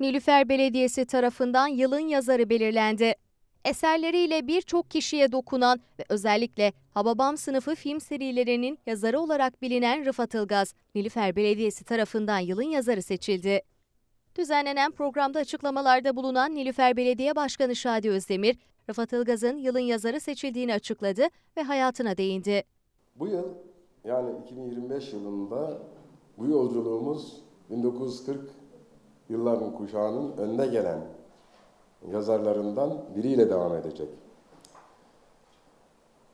Nilüfer Belediyesi tarafından yılın yazarı belirlendi. Eserleriyle birçok kişiye dokunan ve özellikle Hababam sınıfı film serilerinin yazarı olarak bilinen Rıfat Ilgaz, Nilüfer Belediyesi tarafından yılın yazarı seçildi. Düzenlenen programda açıklamalarda bulunan Nilüfer Belediye Başkanı Şadi Özdemir, Rıfat Ilgaz'ın yılın yazarı seçildiğini açıkladı ve hayatına değindi. Bu yıl yani 2025 yılında bu yolculuğumuz 1940 yılların kuşağının önde gelen yazarlarından biriyle devam edecek.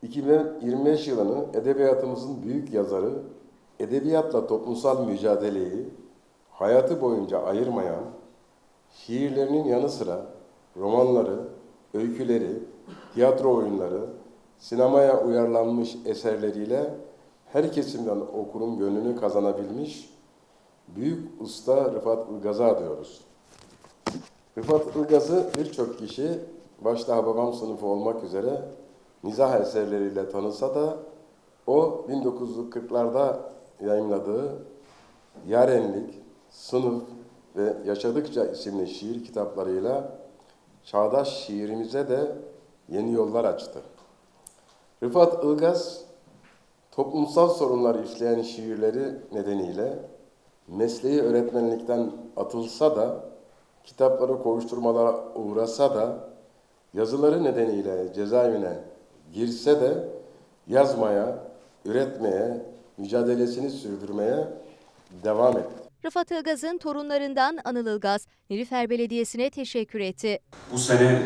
2025 yılını edebiyatımızın büyük yazarı, edebiyatla toplumsal mücadeleyi hayatı boyunca ayırmayan, şiirlerinin yanı sıra romanları, öyküleri, tiyatro oyunları, sinemaya uyarlanmış eserleriyle her kesimden okurun gönlünü kazanabilmiş büyük usta Rıfat Ilgaz'a adıyoruz. Rıfat Ilgaz'ı birçok kişi başta Hababam sınıfı olmak üzere mizah eserleriyle tanısa da o 1940'larda yayınladığı Yarenlik, Sınıf ve Yaşadıkça isimli şiir kitaplarıyla çağdaş şiirimize de yeni yollar açtı. Rıfat Ilgaz, toplumsal sorunları işleyen şiirleri nedeniyle mesleği öğretmenlikten atılsa da, kitapları kovuşturmalara uğrasa da, yazıları nedeniyle cezaevine girse de yazmaya, üretmeye, mücadelesini sürdürmeye devam etti. Rıfat Ilgaz'ın torunlarından Anıl Ilgaz, Nilüfer Belediyesi'ne teşekkür etti. Bu sene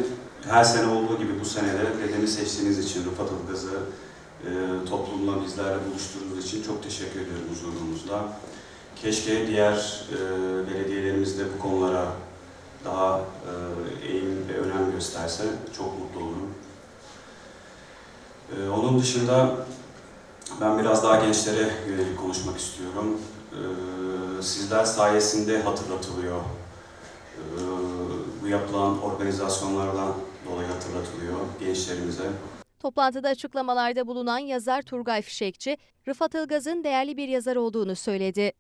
her sene olduğu gibi bu sene de dedemi seçtiğiniz için Rıfat Ilgaz'ı e, toplumla bizlerle buluşturduğunuz için çok teşekkür ediyorum huzurunuzda. Keşke diğer e, belediyelerimiz de bu konulara daha e, eğim ve önem gösterse çok mutlu olurum. E, onun dışında ben biraz daha gençlere yönelik konuşmak istiyorum. E, sizler sayesinde hatırlatılıyor. E, bu yapılan organizasyonlardan dolayı hatırlatılıyor gençlerimize. Toplantıda açıklamalarda bulunan yazar Turgay Fişekçi, Rıfat Ilgaz'ın değerli bir yazar olduğunu söyledi.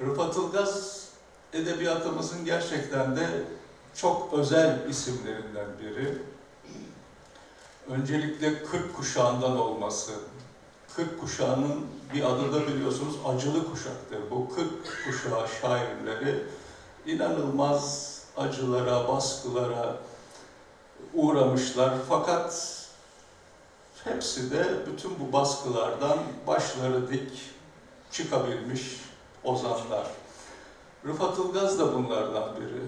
Rıfat Ilgaz edebiyatımızın gerçekten de çok özel isimlerinden biri. Öncelikle 40 kuşağından olması. 40 kuşağının bir adı da biliyorsunuz acılı kuşaktır. Bu 40 kuşağı şairleri inanılmaz acılara, baskılara uğramışlar. Fakat hepsi de bütün bu baskılardan başları dik çıkabilmiş ozanlar. Rıfat Ilgaz da bunlardan biri.